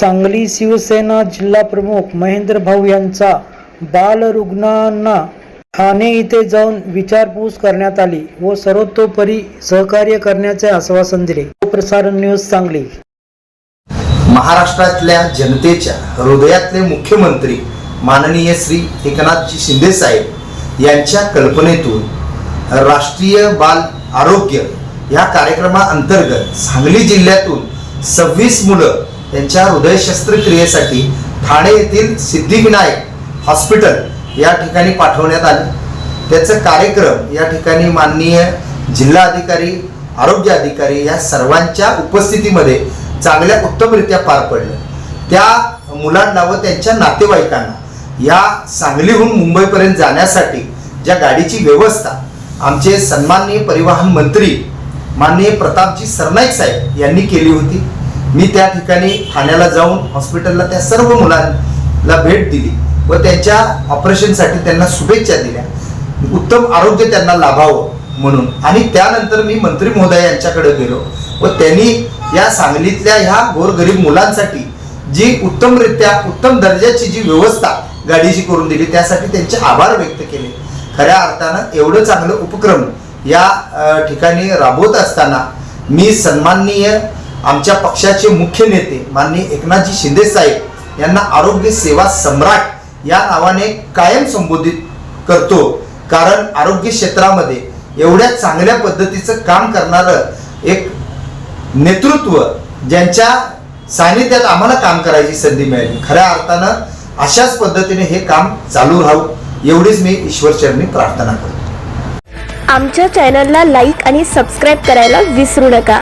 सांगली शिवसेना जिल्हा प्रमुख महेंद्र भाऊ यांचा बालरुग्णांना ठाणे इथे जाऊन विचारपूस करण्यात आली व सर्वतोपरी सहकार्य करण्याचे आश्वासन दिले. प्रसारण न्यूज सांगली. महाराष्ट्रातल्या जनतेच्या हृदयातले मुख्यमंत्री माननीय श्री एकनाथजी शिंदे साहेब यांच्या कल्पनेतून राष्ट्रीय बाल आरोग्य या कार्यक्रमाअंतर्गत सांगली जिल्ह्यातून सव्वीस मुलं त्यांच्या हृदय शस्त्रक्रियेसाठी ठाणे येथील सिद्धिविनायक हॉस्पिटल या ठिकाणी पाठवण्यात आले. त्याचं कार्यक्रम या ठिकाणी माननीय जिल्हा अधिकारी आरोग्य अधिकारी या सर्वांच्या उपस्थितीमध्ये चांगल्या उत्तमरित्या पार पडलं. त्या मुलांना व त्यांच्या नातेवाईकांना या सांगलीहून मुंबईपर्यंत जाण्यासाठी ज्या गाडीची व्यवस्था आमचे सन्माननीय परिवहन मंत्री माननीय प्रतापजी सरनाईक साहेब यांनी केली होती मी त्या ठिकाणी ठाण्याला जाऊन हॉस्पिटलला त्या सर्व मुलांना भेट दिली व त्यांच्या ऑपरेशनसाठी त्यांना शुभेच्छा दिल्या. उत्तम आरोग्य त्यांना लाभावं म्हणून. आणि त्यानंतर मी मंत्री महोदय यांच्याकडे गेलो व त्यांनी या सांगलीतल्या ह्या गोरगरीब मुलांसाठी जी उत्तमरित्या उत्तम दर्जाची जी व्यवस्था गाडीची करून दिली त्यासाठी त्यांचे आभार व्यक्त केले. खऱ्या अर्थानं एवढं चांगलं उपक्रम या ठिकाणी राबवत असताना मी सन्माननीय आमच्या पक्षाचे मुख्य नेते माननीय एकनाथजी शिंदे साहेब यांना आरोग्य सेवा सम्राट या नावाने कायम संबोधित करतो. कारण आरोग्य क्षेत्रामध्ये एवढ्या चांगल्या पद्धतीचं काम करणारं एक नेतृत्व ज्यांच्या सानिध्यात आम्हाला काम करायची संधी मिळाली. खऱ्या अर्थानं अशाच पद्धतीने हे काम चालू राहू एवढीच मी ईश्वरचरणी प्रार्थना करतो. आमच्या चॅनलला लाईक आणि सबस्क्राईब करायला विसरू नका.